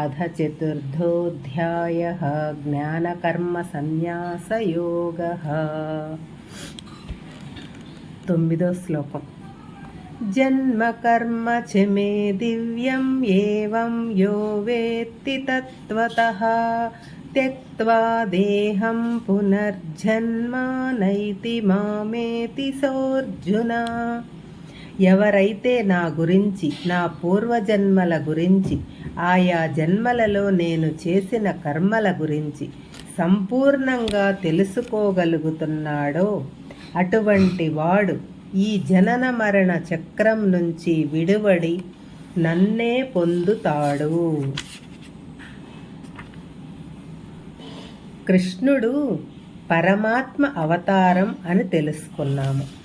अध चतुर्थोऽध्यायः ज्ञानकर्मसन्न्यासयोगः। तोमिदो श्लोकम् जन्मकर्म च मे दिव्यम् एवं यो वेत्ति तत्त्वतः त्यक्त्वा देहं पुनर्जन्मा नैति मामेति सोऽर्जुन ఎవరైతే నా గురించి నా పూర్వజన్మల గురించి ఆయా జన్మలలో నేను చేసిన కర్మల గురించి సంపూర్ణంగా తెలుసుకోగలుగుతున్నాడో అటువంటి వాడు ఈ జనన మరణ చక్రం నుంచి విడువడి నన్నే పొందుతాడు. కృష్ణుడు పరమాత్మ అవతారం అని తెలుసుకున్నాము.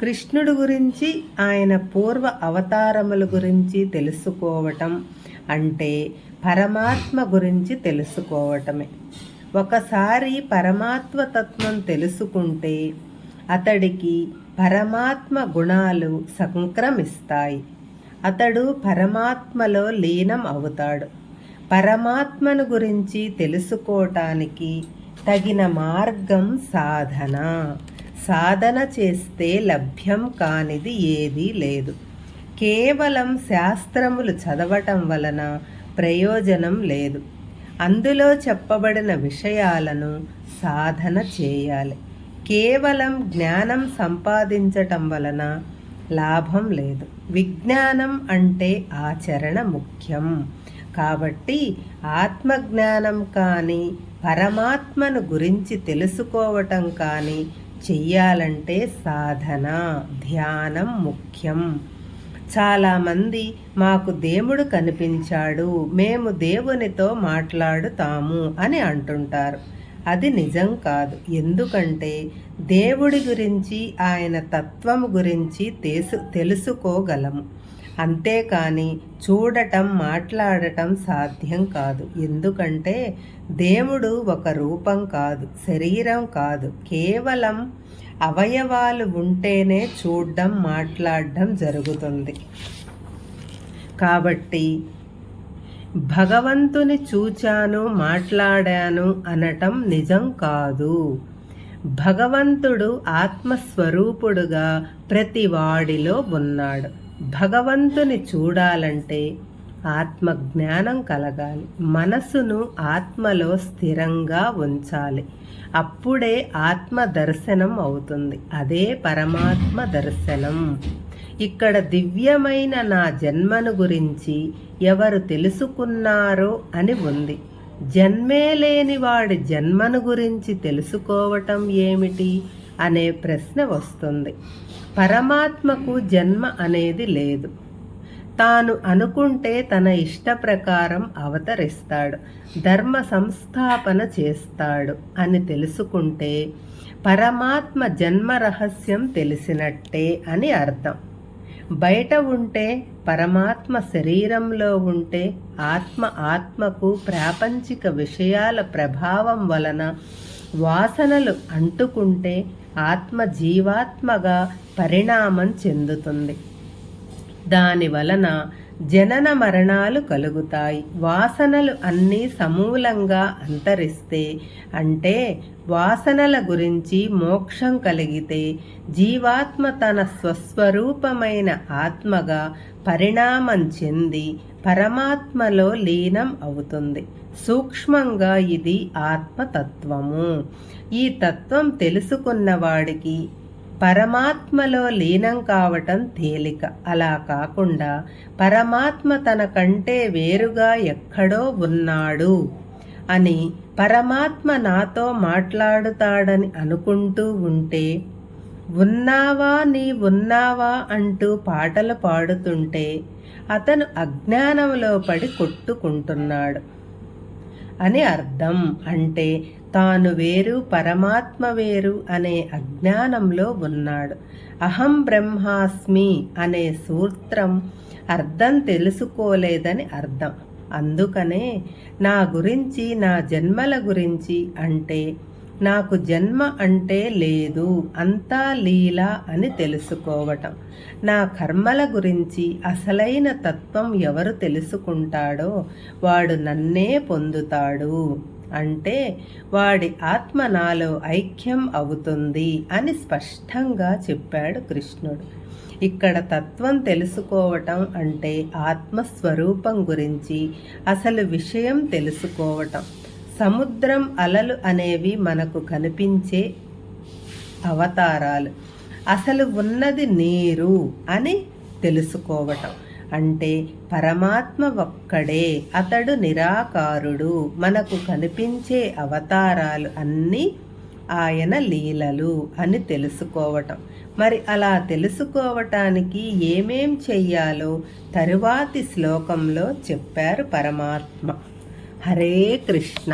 కృష్ణుడు గురించి ఆయన పూర్వ అవతారముల గురించి తెలుసుకోవటం అంటే పరమాత్మ గురించి తెలుసుకోవటమే. ఒకసారి పరమాత్మ తత్వం తెలుసుకుంటే అతడికి పరమాత్మ గుణాలు సంక్రమిస్తాయి. అతడు పరమాత్మలో లీనం అవుతాడు. పరమాత్మను గురించి తెలుసుకోవటానికి తగిన మార్గం సాధన. సాధన చేస్తే లభ్యం కానిది ఏదీ లేదు. కేవలం శాస్త్రములు చదవటం వలన ప్రయోజనం లేదు. అందులో చెప్పబడిన విషయాలను సాధన చేయాలి. కేవలం జ్ఞానం సంపాదించటం వలన లాభం లేదు. విజ్ఞానం అంటే ఆచరణ ముఖ్యం. కాబట్టి ఆత్మజ్ఞానం కానీ పరమాత్మను గురించి తెలుసుకోవటం కానీ చెయ్యాలంటే సాధన ధ్యానం ముఖ్యం. చాలామంది మాకు దేవుడు కనిపించాడు మేము దేవునితో మాట్లాడుతాము అని అంటుంటారు. అది నిజం కాదు. ఎందుకంటే దేవుడి గురించి ఆయన తత్వము గురించి తెలుసు తెలుసుకోగలము. అంతేకాని చూడటం మాట్లాడటం సాధ్యం కాదు. ఎందుకంటే దేవుడు ఒక రూపం కాదు శరీరం కాదు. కేవలం అవయవాలు ఉంటేనే చూడడం మాట్లాడడం జరుగుతుంది. కాబట్టి భగవంతుని చూచాను మాట్లాడాను అనటం నిజం కాదు. భగవంతుడు ఆత్మస్వరూపుడుగా ప్రతి వాడిలో ఉన్నాడు. భగవంతుని చూడాలంటే ఆత్మజ్ఞానం కలగాలి. మనసును ఆత్మలో స్థిరంగా ఉంచాలి. అప్పుడే ఆత్మ దర్శనం అవుతుంది. అదే పరమాత్మ దర్శనం. ఇక్కడ దివ్యమైన నా జన్మను గురించి ఎవరు తెలుసుకున్నారో అని ఉంది. జన్మే లేని వాడి జన్మను గురించి తెలుసుకోవటం ఏమిటి? అనే ప్రశ్న వస్తుంది. పరమాత్మకు జన్మ అనేది లేదు. తాను అనుకుంటే తన ఇష్ట ప్రకారం అవతరిస్తాడు. ధర్మ సంస్థాపన చేస్తాడు అని తెలుసుకుంటే పరమాత్మ జన్మ రహస్యం తెలిసినట్టే అని అర్థం. బయట ఉంటే పరమాత్మ శరీరంలో ఉంటే ఆత్మ ఆత్మకు ప్రాపంచిక విషయాల ప్రభావం వలన వాసనలు అంటుకుంటే ఆత్మ జీవాత్మగా పరిణామం చెందుతుంది. దాని వలన జనన మరణాలు కలుగుతాయి. వాసనలు అన్నీ సమూలంగా అంతరిస్తే అంటే వాసనల గురించి మోక్షం కలిగితే జీవాత్మ తన స్వస్వరూపమైన ఆత్మగా పరిణామం చెంది పరమాత్మలో లీనం అవుతుంది. సూక్ష్మంగా ఇది ఆత్మతత్వము. ఈ తత్వం తెలుసుకున్నవాడికి పరమాత్మలో లీనం కావటం తేలిక. అలా కాకుండా పరమాత్మ తన కంటే వేరుగా ఎక్కడో ఉన్నాడు అని పరమాత్మ నాతో మాట్లాడుతాడని అనుకుంటూ ఉంటే ఉన్నావా నీ ఉన్నావా అంటూ పాటలు పాడుతుంటే అతను అజ్ఞానంలో పడి కొట్టుకుంటున్నాడు. అని అర్థం. అంటే తాను వేరు పరమాత్మ వేరు అనే అజ్ఞానంలో ఉన్నాడు. అహం బ్రహ్మాస్మి అనే సూత్రం అర్థం తెలుసుకోలేదని అర్థం. అందుకనే నా గురించి నా జన్మల గురించి అంటే నాకు జన్మ అంటే లేదు అంతా లీల అని తెలుసుకోవటం. నా కర్మల గురించి అసలైన తత్వం ఎవరు తెలుసుకుంటాడో వాడు నన్నే పొందుతాడు. అంటే వాడి ఆత్మ నాలో ఐక్యం అవుతుంది అని స్పష్టంగా చెప్పాడు కృష్ణుడు. ఇక్కడ తత్వం తెలుసుకోవటం అంటే ఆత్మస్వరూపం గురించి అసలు విషయం తెలుసుకోవటం. సముద్రం అలలు అనేవి మనకు కనిపించే అవతారాలు. అసలు ఉన్నది నీరు అని తెలుసుకోవటం. అంటే పరమాత్మ ఒక్కడే అతడు నిరాకారుడు మనకు కనిపించే అవతారాలు అన్నీ ఆయన లీలలు అని తెలుసుకోవటం. మరి అలా తెలుసుకోవటానికి ఏమేం చెయ్యాలో తరువాతి శ్లోకంలో చెప్పారు పరమాత్మ. హరే కృష్ణ.